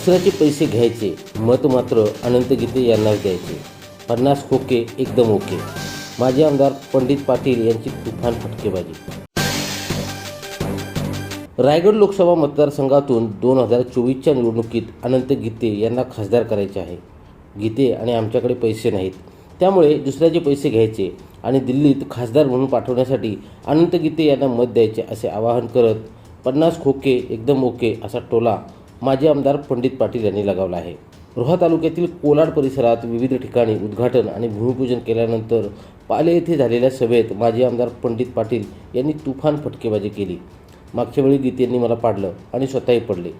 दुसऱ्याचे पैसे घ्यायचे मत मात्र अनंत गीते यांनाच द्यायचे. पन्नास खोके एकदम ओके. माजी आमदार पंडित पाटील यांची तुफान फटकेबाजी. रायगड लोकसभा मतदारसंघातून दोन हजार चोवीसच्या निवडणुकीत अनंत गीते यांना खासदार करायचे आहे. गीते आणि आमच्याकडे पैसे नाहीत. त्यामुळे दुसऱ्याचे पैसे घ्यायचे आणि दिल्लीत खासदार म्हणून पाठवण्यासाठी अनंत गीते यांना मत द्यायचे असे आवाहन करत पन्नास खोके एकदम ओके असा टोला माजी आमदार पंडित पाटील यांनी लगावला आहे. रोहा तालुक्यातील कोलाड परिसरात विविध ठिकाणी उद्घाटन आणि भूमिपूजन केल्यानंतर पाले येथे झालेल्या सभेत माजी आमदार पंडित पाटील यांनी तुफान फटकेबाजी केली. मागच्या वेळी गीतेंनी मला पाडलं आणि स्वतःही पडले.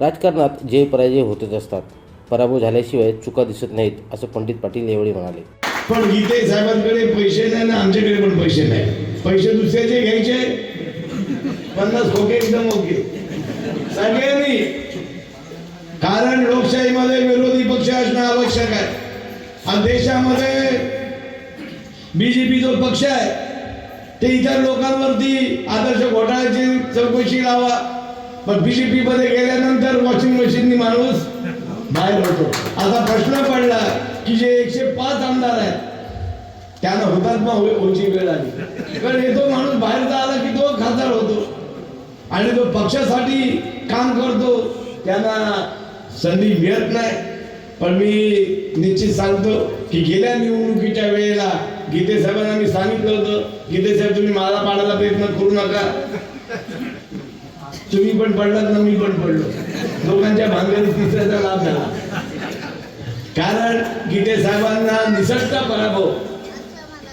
राजकारणात जय पराजय होतच असतात पराभव झाल्याशिवाय चुका दिसत नाहीत असं पंडित पाटील यावेळी म्हणाले. पण गीते साहेबांकडे पैसे नाही ना आमच्याकडे पण पैसे नाही. पैसे दुसऱ्याचे घ्यायचे पन्नास खोके एकदम ओके. सगळ्यांनी कारण लोकशाहीमध्ये विरोधी पक्ष असणं आवश्यक आहे. आणि देशामध्ये बीजेपी जो पक्ष आहे ते इतर लोकांवरती आदर्श घोटाळ्याची चौकशी लावा. पण बीजेपी मध्ये गेल्यानंतर वॉशिंग मशीननी माणूस बाहेर होतो असा प्रश्न पडला की जे एकशे पाच आमदार आहेत त्यांना हुतात्मा हो- वेळ आली. पण येतो माणूस बाहेरचा आला की तो खासदार होतो. आणि तो पक्षासाठी काम करतो त्यांना संधी मिळत नाही. पण मी निश्चित सांगतो की गेल्या निवडणुकीच्या वेळेला गीते साहेबांना मी सांगितलं होतं गीते साहेब तुम्ही मला पाडायला प्रयत्न करू नका. तुम्ही पण पडलात ना मी पण पडलो. लोकांच्या भांगडीत तिसऱ्याचा लाभ झाला. कारण गीते साहेबांना निसटता पराभव.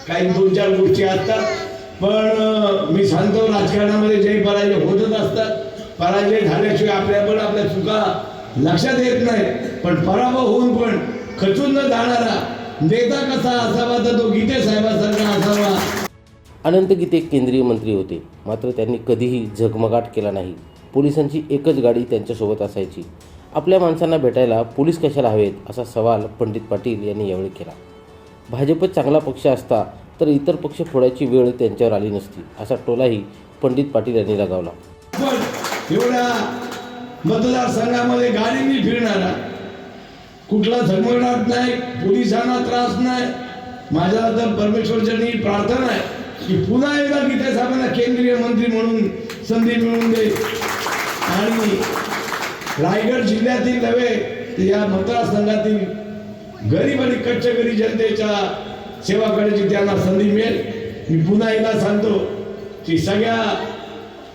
काही दोन चार गोष्टी असतात. पण मी सांगतो राजकारणामध्ये जे पराजय होतच असतात. पराजय झाल्याशिवाय आपल्या पण आपल्या चुका लक्षात येत नाही. पण पराभव होऊन पण खचून न जाणारा नेता कसा असावा तर तो गीते साहेबांसारखा असावा. अनंत गीते केंद्रीय मंत्री होते. मात्र त्यांनी कधीही झगमगाट केला नाही. पोलिसांची एकच गाडी त्यांच्यासोबत असायची. आपल्या माणसांना भेटायला पोलीस कशाला हवेत असा सवाल पंडित पाटील यांनी यावेळी केला. भाजप चांगला पक्ष असता तर इतर पक्ष फोडायची वेळ त्यांच्यावर आली नसती असा टोलाही पंडित पाटील यांनी लगावला. मतदारसंघामध्ये गाडीने फिरणारा कुठला झगमगणार नाही पोलिसांना त्रास नाही. माझ्या तर परमेश्वरच्यानी प्रार्थना आहे की पुन्हा एकदा गीते साहेबांना केंद्रीय मंत्री म्हणून संधी मिळवून दे. आणि रायगड जिल्ह्यातील नव्हे तर या मतदारसंघातील गरीब आणि कच्चगरी जनतेच्या सेवा करण्याची त्यांना संधी मिळेल मी पुन्हा एकदा सांगतो की सगळ्या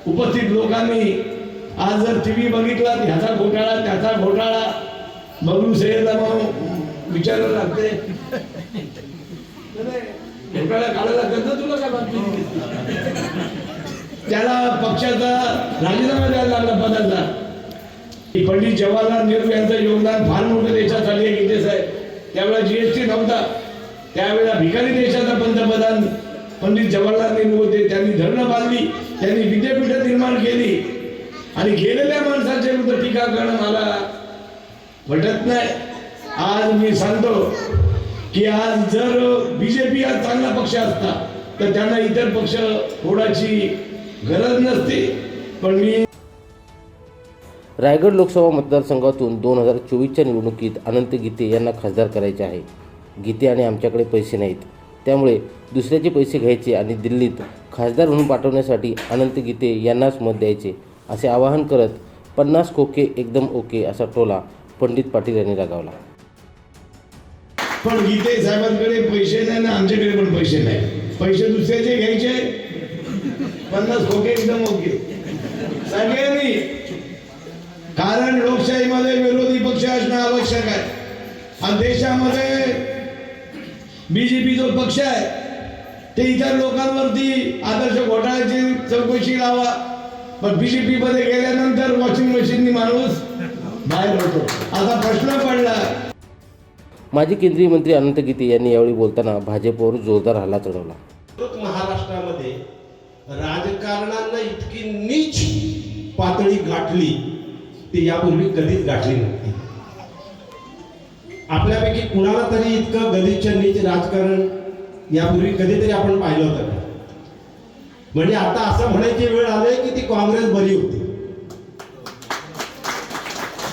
उपस्थित लोकांनी आज जर टी व्ही बघितला ह्याचा घोटाळा त्याचा घोटाळा. बघू सैयदला मग विचारायला लागते. घोटाळा काढायला लागत ना तुला काय बातमी? त्याला पक्षाचा राजीनामा द्यायला लागला पदाचा. पंडित जवाहरलाल नेहरू यांचं योगदान फार मोठं देशासाठी आहे इतिहास आहे. त्यावेळेला जीएसटी नव्हता. त्यावेळेला भिकारी देशाचा पंतप्रधान पंडित जवाहरलाल नेहरू होते. त्यांनी धरणं बांधली. त्यांनी विद्यापीठ निर्माण केली. आणि गेलेल्या माणसाच्या विरुद्ध टीका करणं मला वाटत नाही. आज मी सांगतो की आज जर बीजेपी आज चांगला पक्ष असता तर त्यांना इतर पक्ष फोडायची गरज नसते. पण मी रायगड लोकसभा मतदारसंघातून दोन हजार चोवीसच्या निवडणुकीत अनंत गीते यांना खासदार करायचे आहे. गीते आणि आमच्याकडे पैसे नाहीत. त्यामुळे दुसऱ्याचे पैसे घ्यायचे आणि दिल्लीत खासदार म्हणून पाठवण्यासाठी अनंत गीते यांनाच मत द्यायचे. असे आवाहन करत पन्नास खोके एकदम ओके असा टोला पंडित पाटील यांनी लगावला. पण गीते साहेबांकडे पैसे नाही ना आमच्याकडे पण पैसे नाही. पैसे दुसऱ्याचे घ्यायचे पन्नास खोके एकदम ओके. सगळ्यांनी कारण लोकशाहीमध्ये विरोधी पक्ष असणं आवश्यक आहे. आणि देशामध्ये बीजेपी जो पक्ष आहे. ते इतर लोकांवरती आदर्श घोटाळ्याची चौकशी लावा. पण बीजेपी मध्ये गेल्यानंतर वॉशिंग मशीननी माणूस बाहेर होतो आता प्रश्न पडला. माजी केंद्रीय मंत्री अनंत गीते यांनी यावेळी बोलताना भाजपवर जोरदार हल्ला चढवला. महाराष्ट्रामध्ये राजकारणानं इतकी नीच पातळी गाठली ती यापूर्वी कधीच गाठली नव्हती. आपल्यापैकी कुणाला तरी इतकं गलिच्छ नीच राजकारण यापूर्वी कधीतरी आपण पाहिलं होतं? म्हणजे आता असं म्हणायची वेळ आली की ती काँग्रेस बरी होती.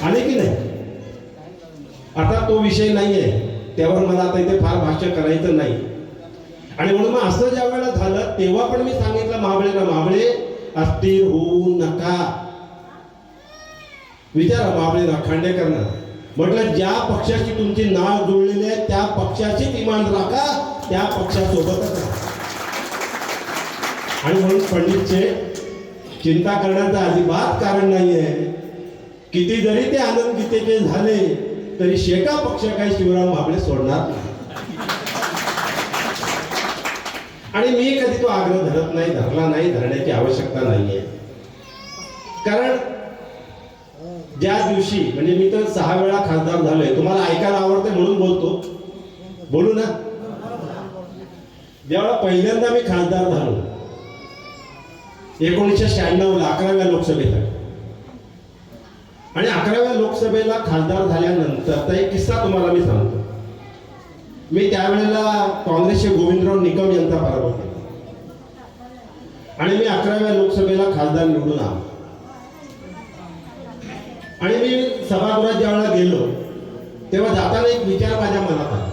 आले की नाही? आता तो विषय नाही आहे त्यावर मला आता इथे फार भाष्य करायचं नाही. आणि म्हणून मग असं ज्या वेळेला झालं तेव्हा पण मी सांगितलं महाबळेला महाबळे अस्थिर होऊ नका. विचारा महाबळेला खांडेकरना. म्हटलं ज्या पक्षाशी तुमची नाळ जुळलेली आहे त्या पक्षाचीच इमान राखा त्या पक्षासोबतच राहा. आणि म्हणून पंडितचे चिंता करण्याचं अजिबात कारण नाही आहे किती जरी ते आनंद गीतेचे झाले तरी शेका पक्ष काही शिवराम भाबळे सोडणार नाही. आणि मी कधी तो आग्रह धरत नाही धरला नाही धरण्याची आवश्यकता नाहीये. कारण ज्या दिवशी म्हणजे मी तर सहा वेळा खासदार झालोय तुम्हाला ऐकायला आवडते म्हणून बोलतो. बोलू ना? जेव्हा पहिल्यांदा मी खासदार झालो एकोणीसशे शहाण्णवला अकराव्या लोकसभेसाठी आणि अकराव्या लोकसभेला खासदार झाल्यानंतर एक किस्सा तुम्हाला मी सांगतो. मी त्यावेळेला काँग्रेसचे गोविंदराव निकम यांचा पराभव केला. आणि मी अकराव्या लोकसभेला खासदार निवडून आलो. आणि मी सभागृहात ज्यावेळेला गेलो तेव्हा जाताना एक विचार माझ्या मनात आला.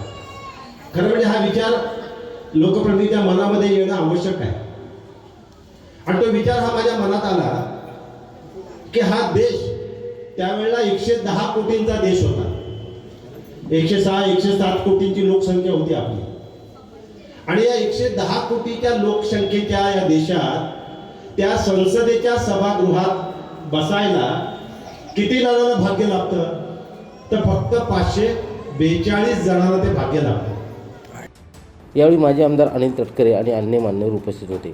खरं म्हणजे हा विचार लोकप्रतिनिधीच्या मनामध्ये येणं आवश्यक आहे. आणि तो विचार हा माझ्या मनात आला की हा देश त्यावेळेला एकशे दहा कोटींचा देश होता. एकशे सहा एकशे सात कोटींची लोकसंख्या होती आपली. आणि या एकशे दहा कोटीच्या लोकसंख्येच्या या देशात त्या संसदेच्या सभागृहात बसायला किती जणांना भाग्य लागतं तर फक्त पाचशे बेचाळीस जणांना ते भाग्य लागतं यावेळी माजी आमदार अनिल तटकरे आणि अन्य मान्यवर उपस्थित होते.